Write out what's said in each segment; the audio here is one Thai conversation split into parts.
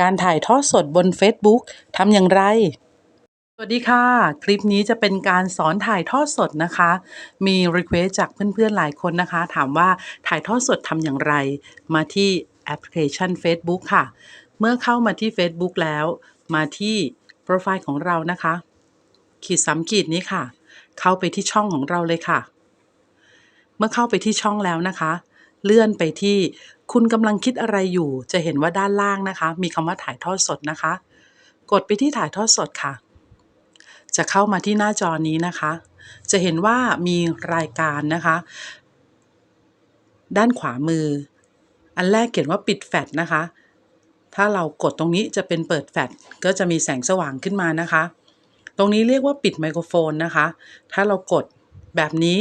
การถ่ายทอดสดบน Facebook ทำอย่างไร สวัสดีค่ะ คลิปนี้จะเป็นการสอนถ่ายทอดสดนะคะ มี Request จากเพื่อนๆหลายคนนะคะ ถามว่าถ่ายทอดสดทำอย่างไร มาที่แอปพลิเคชัน Facebook ค่ะ เมื่อเข้ามาที่ Facebook แล้ว มาที่โปรไฟล์ของเรานะคะ ขีดสามขีดนี้ค่ะ เข้าไปที่ช่องของเราเลยค่ะ เมื่อเข้าไปที่ช่องแล้วนะคะ เลื่อนไปที่ คุณกำลังคิดอะไรอยู่ จะเห็นว่าด้านล่างนะคะ มีคำว่าถ่ายทอดสดนะคะ กดไปที่ถ่ายทอดสดค่ะ จะเข้ามาที่หน้าจอนี้นะคะ จะเห็นว่ามีรายการนะคะ ด้านขวามือ อันแรกเขียนว่าปิดแฟลชนะคะ ถ้าเรากดตรงนี้จะเป็นเปิดแฟลชก็จะมีแสงสว่างขึ้นมานะคะ ตรงนี้เรียกว่าปิดไมโครโฟนนะคะ ถ้าเรากด แบบนี้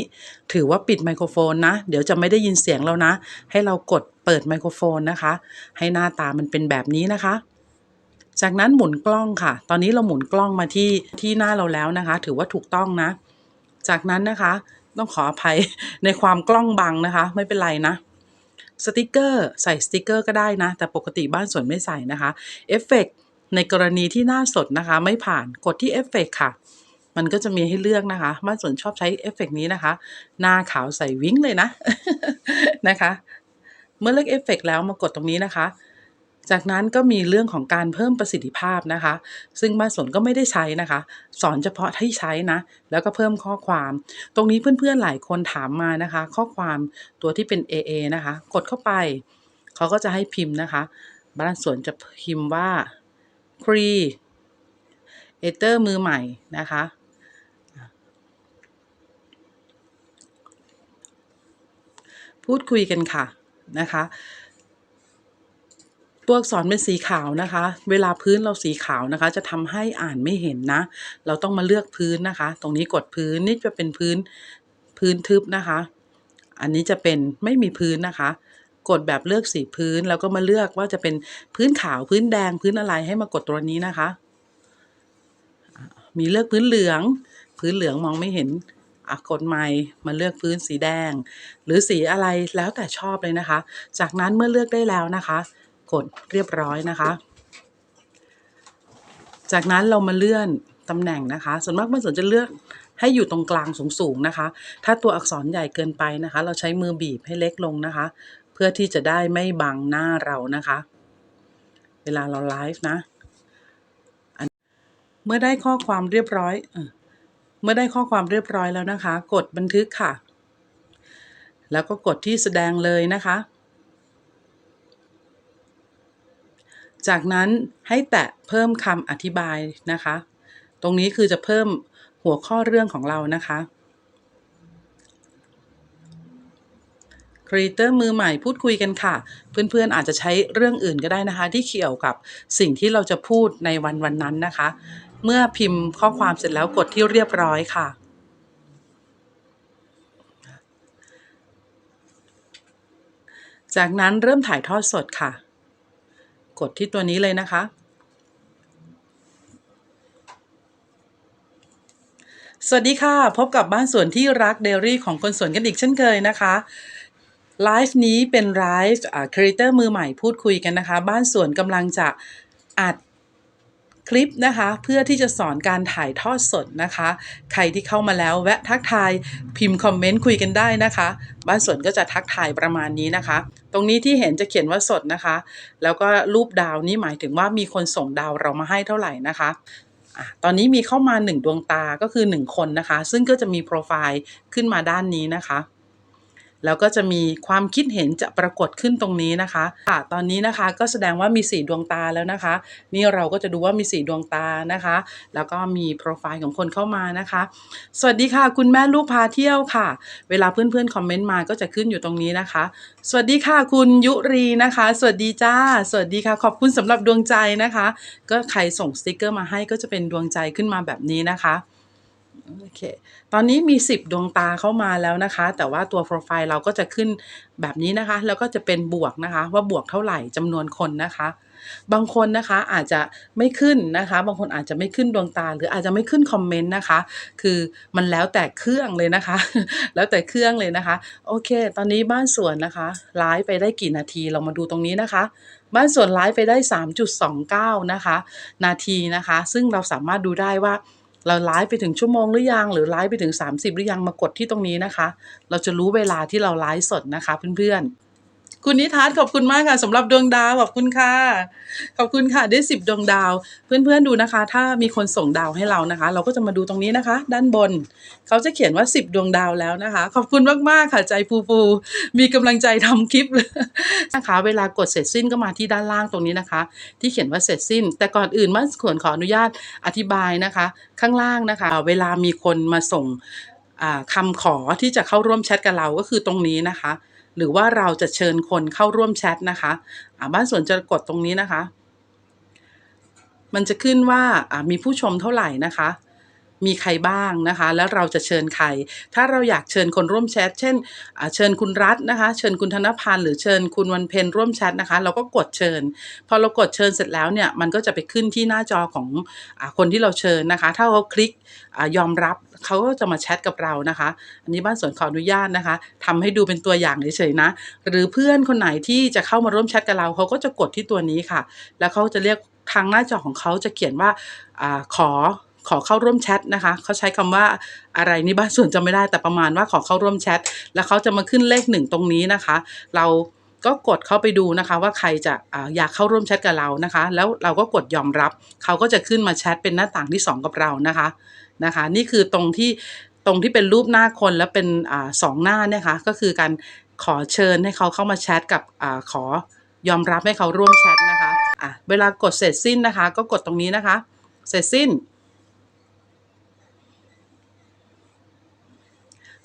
ถือว่าปิดไมโครโฟนนะ เดี๋ยวจะไม่ได้ยินเสียงแล้วนะ ให้เรากดเปิดไมโครโฟนนะคะ ให้หน้าตามันเป็นแบบนี้นะคะ จากนั้นหมุนกล้องค่ะ ตอนนี้เราหมุนกล้องมาที่ที่หน้าเราแล้วนะคะ ถือว่าถูกต้องนะ จากนั้นนะคะต้องขออภัยในความกล้องบังนะคะ ไม่เป็นไรนะสติกเกอร์ใส่สติกเกอร์ก็ได้นะ แต่ปกติบ้านสวนไม่ใส่นะคะเอฟเฟกต์ในกรณีที่หน้าสดนะคะ ไม่ผ่านกดที่เอฟเฟกต์ค่ะ มันก็จะมีให้เลือกนะคะบ้านสวนชอบใช้เอฟเฟกต์นี้นะคะ หน้าขาวใส่วิ้งเลยนะนะคะ เมื่อเลือกเอฟเฟกต์แล้วมากดตรงนี้นะคะจากนั้นก็มีเรื่องของการเพิ่มประสิทธิภาพนะคะ ซึ่งบ้านสวนก็ไม่ได้ใช้นะคะ สอนเฉพาะที่ใช้นะ แล้วก็เพิ่มข้อความ ตรงนี้เพื่อนๆหลายคนถามมานะคะ ข้อความตัวที่เป็น AA นะคะ กดเข้าไป เขาก็จะให้พิมพ์นะคะ บ้านสวนจะพิมพ์ว่าครีเอเตอร์มือใหม่นะคะ พูดคุยกันค่ะนะคะตัวอักษรเป็นสีขาวนะคะ เวลาพื้นเราสีขาวนะคะ จะทำให้อ่านไม่เห็นนะ เราต้องมาเลือกพื้นนะคะ ตรงนี้กดพื้นนี่จะเป็นพื้นพื้นทึบนะคะ อันนี้จะเป็นไม่มีพื้นนะคะ กดแบบเลือกสีพื้นแล้วก็มาเลือกว่าจะเป็นพื้นขาวพื้นแดงพื้นอะไรให้มากดตัวนี้นะคะ มีเลือกพื้นเหลือง พื้นเหลืองมองไม่เห็น อะกดใหม่มาเลือกพื้นสีแดง หรือสีอะไรแล้วแต่ชอบเลยนะคะ จากนั้นเมื่อเลือกได้แล้วนะคะ กดเรียบร้อยนะคะ จากนั้นเรามาเลื่อนตำแหน่งนะคะ ส่วนมากมันสวนจะเลือกให้อยู่ตรงกลางสูงๆนะคะ ถ้าตัวอักษรใหญ่เกินไปนะคะ เราใช้มือบีบให้เล็กลงนะคะ เพื่อที่จะได้ไม่บังหน้าเรานะคะ เวลาเราไลฟ์นะอันเมื่อได้ข้อความเรียบร้อยเมื่อได้ข้อความเรียบร้อยแล้วนะคะ กดบันทึกค่ะ แล้วก็กดที่แสดงเลยนะคะ จากนั้นให้แตะเพิ่มคำอธิบายนะคะ ตรงนี้คือจะเพิ่มหัวข้อเรื่องของเรานะคะครีเอเตอร์มือใหม่พูดคุยกันค่ะ เพื่อนๆอาจจะใช้เรื่องอื่นก็ได้นะคะ ที่เกี่ยวกับสิ่งที่เราจะพูดในวันวันนั้นนะคะ เมื่อพิมพ์ข้อความเสร็จแล้วกดที่เรียบร้อยค่ะ จากนั้นเริ่มถ่ายทอดสดค่ะ กดที่ตัวนี้เลยนะคะ สวัสดีค่ะ พบกับบ้านสวนที่รักเดลี่ของคนสวนกันอีกเช่นเคยนะคะไลฟ์นี้เป็นไลฟ์ครีเอเตอร์มือใหม่พูดคุยกันนะคะ บ้านสวนกำลังจะอัด คลิปนะคะ เพื่อที่จะสอนการถ่ายทอดสดนะคะ ใครที่เข้ามาแล้วแวะทักทายพิมพ์คอมเมนต์คุยกันได้นะคะบ้านสวนก็จะทักทายประมาณนี้นะคะ ตรงนี้ที่เห็นจะเขียนว่าสดนะคะ แล้วก็รูปดาวนี้หมายถึงว่ามีคนส่งดาวเรามาให้เท่าไหร่นะคะอะตอนนี้มีเข้ามา 1 ดวงตาก็คือ 1 คนนะคะ ซึ่งก็จะมีโปรไฟล์ขึ้นมาด้านนี้นะคะ แล้วก็จะมีความคิดเห็นจะปรากฏขึ้นตรงนี้นะคะค่ะตอนนี้นะคะก็แสดงว่ามี 4 ดวงตาแล้วนะคะ นี่เราก็จะดูว่ามี 4 ดวงตานะคะ แล้วก็มีโปรไฟล์ของคนเข้ามานะคะ สวัสดีค่ะ คุณแม่ลูกพาเที่ยวค่ะ เวลาเพื่อนๆคอมเมนต์มาก็จะขึ้นอยู่ตรงนี้นะคะ สวัสดีค่ะคุณยุรีนะคะ สวัสดีจ้า สวัสดีค่ะ ขอบคุณสำหรับดวงใจนะคะ ก็ใครส่งสติกเกอร์มาให้ก็จะเป็นดวงใจขึ้นมาแบบนี้นะคะ โอเค ตอนนี้มี 10 ดวงตาเข้ามาแล้วนะคะ แต่ว่าตัวโปรไฟล์เราก็จะขึ้นแบบนี้นะคะ แล้วก็จะเป็นบวกนะคะ ว่าบวกเท่าไหร่จำนวนคนนะคะ บางคนนะคะอาจจะไม่ขึ้นนะคะ บางคนอาจจะไม่ขึ้นดวงตา หรืออาจจะไม่ขึ้นคอมเมนต์นะคะ คือมันแล้วแต่เครื่องเลยนะคะ แล้วแต่เครื่องเลยนะคะ โอเค ตอนนี้บ้านสวนนะคะไลฟ์ไปได้กี่นาทีเรามาดูตรงนี้นะคะบ้านสวนไลฟ์ไปได้ 3.29 นะคะ นาทีนะคะ ซึ่งเราสามารถดูได้ว่า เราไลฟ์ไปถึงชั่วโมงหรือยัง หรือไลฟ์ไปถึง 30 หรือยังมากดที่ตรงนี้นะคะ เราจะรู้เวลาที่เราไลฟ์สดนะคะเพื่อนๆ คุณนิทัศน์ขอบคุณมากค่ะสำหรับดวงดาวขอบคุณค่ะ ขอบคุณค่ะได้สิบดวงดาว เพื่อนๆดูนะคะ ถ้ามีคนส่งดาวให้เรานะคะ เราก็จะมาดูตรงนี้นะคะ ด้านบน เขาจะเขียนว่า10ดวงดาวแล้วนะคะ ขอบคุณมากๆค่ะใจฟูฟูมีกำลังใจทำคลิปนะคะ เวลากดเสร็จสิ้นก็มาที่ด้านล่างตรงนี้นะคะ ที่เขียนว่าเสร็จสิ้น แต่ก่อนอื่นมาขวนขออนุญาตอธิบายนะคะ ข้างล่างนะคะ เวลามีคนมาส่งอ่าคำขอที่จะเข้าร่วมแชทกับเราก็คือตรงนี้นะคะ หรือว่าเราจะเชิญคนเข้าร่วมแชทนะคะอ่าบ้านสวนจะกดตรงนี้นะคะ มันจะขึ้นว่าอ่ามีผู้ชมเท่าไหร่นะคะ มีใครบ้างนะคะ แล้วเราจะเชิญใคร ถ้าเราอยากเชิญคนร่วมแชท เช่น เชิญคุณรัฐนะคะ เชิญคุณธนพันธ์หรือเชิญคุณวันเพ็ญร่วมแชทนะคะ เราก็กดเชิญ พอเรากดเชิญเสร็จแล้วเนี่ย มันก็จะไปขึ้นที่หน้าจอของอคนที่เราเชิญนะคะ ถ้าเขาคลิกอยอมรับเขาก็จะมาแชทกับเรานะคะ อันนี้บ้านสวนขออนุญาตนะคะทำให้ดูเป็นตัวอย่างเฉยๆนะ หรือเพื่อนคนไหนที่จะเข้ามาร่วมแชทกับเราเขาก็จะกดที่ตัวนี้ค่ะ แล้วเขาจะเรียกทางหน้าจอของเขาจะเขียนว่าอาขอ ขอเข้าร่วมแชทนะคะ เขาใช้คำว่าอะไรนี่บ้านส่วนจำไม่ได้แต่ประมาณว่าขอเข้าร่วมแชทแล้วเขาจะมาขึ้นเลขหนึ่งตรงนี้นะคะ เราก็กดเข้าไปดูนะคะว่าใครจะอยากเข้าร่วมแชทกับเรานะคะ แล้วเราก็กดยอมรับ เขาก็จะขึ้นมาแชทเป็นหน้าต่างที่สองกับเรานะคะนะคะ นี่คือตรงที่ตรงที่เป็นรูปหน้าคนแล้วเป็นอสองหน้าเนี่ยค่ะก็คือการขอเชิญให้เขาเข้ามาแชทกับอขอยอมรับให้เขาร่วมแชทนะคะอะเวลากดเสร็จสิ้นนะคะ ก็กดตรงนี้นะคะ เสร็จสิ้น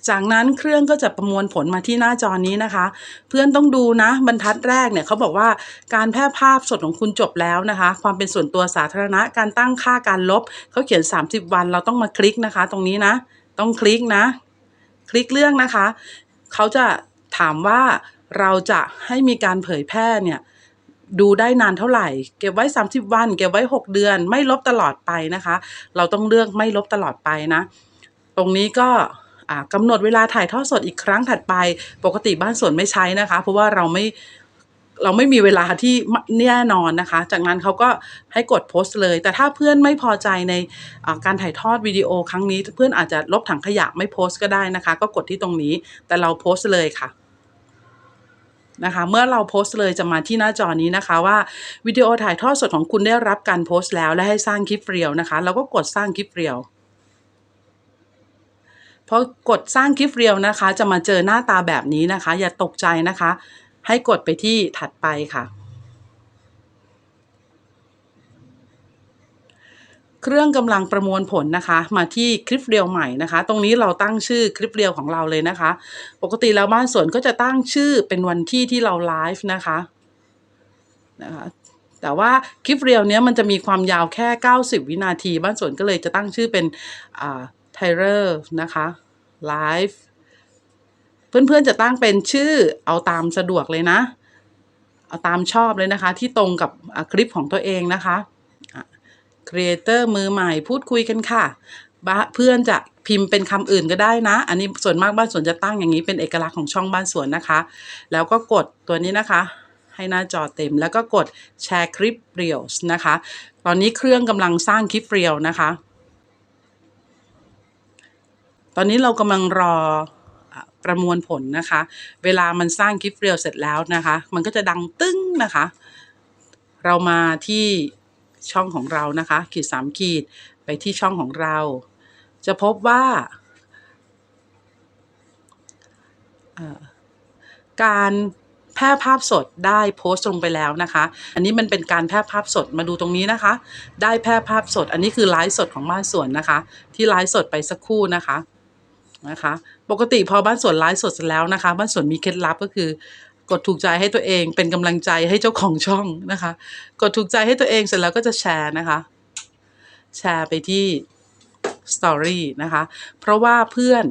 จากนั้นเครื่องก็จะประมวลผลมาที่หน้าจอนี้นะคะ เพื่อนต้องดูนะบรรทัดแรกเนี่ยเขาบอกว่าการแพร่ภาพสดของคุณจบแล้วนะคะ ความเป็นส่วนตัวสาธารณะการตั้งค่าการลบเขาเขียน 30 วันเราต้องมาคลิกนะคะ ตรงนี้นะ ต้องคลิกนะ คลิกเรื่องนะคะเขาจะถามว่าเราจะให้มีการเผยแพร่เนี่ยดูได้นานเท่าไหร่ เก็บไว้ 30 วัน เก็บไว้ 6 เดือน ไม่ลบตลอดไปนะคะ เราต้องเลือกไม่ลบตลอดไปนะ ตรงนี้ก็ กำหนดเวลาถ่ายทอดสดอีกครั้งถัดไป ปกติบ้านสวนไม่ใช้นะคะ เพราะว่าเราไม่เราไม่มีเวลาที่แน่นอนนะคะ จากนั้นเขาก็ให้กดโพสต์เลย แต่ถ้าเพื่อนไม่พอใจในการถ่ายทอดวิดีโอครั้งนี้ เพื่อนอาจจะลบถังขยะไม่โพสต์ก็ได้นะคะ ก็กดที่ตรงนี้ แต่เราโพสต์เลยค่ะนะคะ เมื่อเราโพสต์เลยจะมาที่หน้าจอนี้นะคะว่าวิดีโอถ่ายทอดสดของคุณได้รับการโพสต์แล้วและให้สร้างคลิปเรียวนะคะ เราก็กดสร้างคลิปเรียว พอกดสร้างคลิปเรียวนะคะ จะมาเจอหน้าตาแบบนี้นะคะ อย่าตกใจนะคะ ให้กดไปที่ถัดไปค่ะ เครื่องกำลังประมวลผลนะคะ มาที่คลิปเรียวใหม่นะคะ ตรงนี้เราตั้งชื่อคลิปเรียวของเราเลยนะคะ ปกติแล้วบ้านสวนก็จะตั้งชื่อเป็นวันที่ที่เราไลฟ์นะคะนะคะแต่ว่าคลิปเรียวเนี้ยมันจะมีความยาวแค่ 90 วินาที บ้านสวนก็เลยจะตั้งชื่อเป็น ไทเรอร์นะคะไลฟ์เพื่อนๆจะตั้งเป็นชื่อเอาตามสะดวกเลยนะ เอาตามชอบเลยนะคะ ที่ตรงกับคลิปของตัวเองนะคะครีเอเตอร์มือใหม่พูดคุยกันค่ะบ้าเพื่อนจะพิมพ์เป็นคำอื่นก็ได้นะ อันนี้ส่วนมากบ้านสวนจะตั้งอย่างนี้เป็นเอกลักษณ์ของช่องบ้านสวนนะคะ แล้วก็กดตัวนี้นะคะ ให้หน้าจอเต็มแล้วก็กดแชร์คลิปเรียลนะคะ ตอนนี้เครื่องกำลังสร้างคลิปเรียลนะคะ ตอนนี้เรากำลังรอประมวลผลนะคะ เวลามันสร้างคลิปเรียลเสร็จแล้วนะคะ มันก็จะดังตึ้งนะคะ เรามาที่ช่องของเรานะคะ ขีดสามขีดไปที่ช่องของเรา จะพบว่าการแพร่ภาพสดได้โพสต์ลงไปแล้วนะคะ อันนี้มันเป็นการแพร่ภาพสดมาดูตรงนี้นะคะ ได้แพร่ภาพสด อันนี้คือไลฟ์สดของบ้านสวนนะคะ ที่ไลฟ์สดไปสักครู่นะคะ นะคะ ปกติพอบ้านสวนไลฟ์สดเสร็จแล้วนะคะ บ้านสวนมีเคล็ดลับก็คือกดถูกใจให้ตัวเองเป็นกำลังใจให้เจ้าของช่องนะคะ กดถูกใจให้ตัวเองเสร็จแล้วก็จะแชร์นะคะ แชร์ไปที่สตอรี่นะคะ เพราะว่าเพื่อน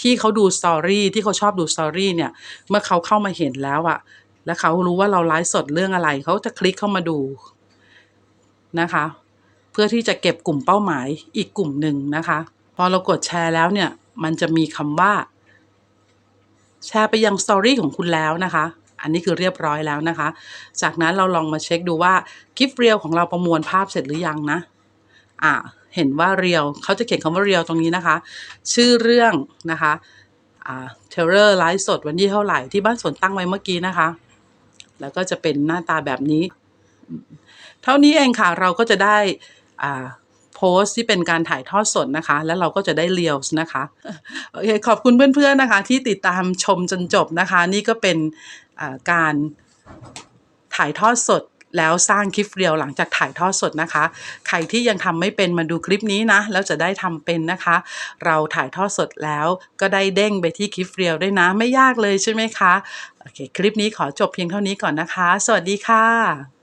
ที่เขาดูสตอรี่ที่เขาชอบดูสตอรี่เนี่ย เมื่อเขาเข้ามาเห็นแล้วอะแล้วเขารู้ว่าเราไลฟ์สดเรื่องอะไร เขาจะคลิกเข้ามาดูนะคะ เพื่อที่จะเก็บกลุ่มเป้าหมายอีกกลุ่มหนึ่งนะคะ พอเรากดแชร์แล้วเนี่ย มันจะมีคำว่า แชร์ไปยังสตอรี่ของคุณแล้วนะคะ อันนี้คือเรียบร้อยแล้วนะคะ จากนั้นเราลองมาเช็คดูว่าคลิปเรียวของเราประมวลภาพเสร็จหรือยังนะ อ่าเห็นว่าเรียวเขาจะเขียนคำว่าเรียวตรงนี้นะคะ ชื่อเรื่องนะคะอ่าเทเลอร์ไลฟ์สดวันที่เท่าไหร่ที่บ้านสวนตั้งไว้เมื่อกี้นะคะ แล้วก็จะเป็นหน้าตาแบบนี้ เท่านี้เองค่ะเราก็จะได้อ่า โพสต์ที่เป็นการถ่ายทอดสดนะคะ แล้วเราก็จะได้เรียลนะคะโอเคขอบคุณเพื่อนๆนะคะ ที่ติดตามชมจนจบนะคะ นี่ก็เป็นการถ่ายทอดสดแล้วสร้างคลิปเรียวหลังจากถ่ายทอดสดนะคะ ใครที่ยังทำไม่เป็นมาดูคลิปนี้นะ แล้วจะได้ทำเป็นนะคะ เราถ่ายทอดสดแล้วก็ได้เด้งไปที่คลิปเรียวด้วยนะ ไม่ยากเลยใช่ไหมคะ โอเค คลิปนี้ขอจบเพียงเท่านี้ก่อนนะคะ สวัสดีค่ะ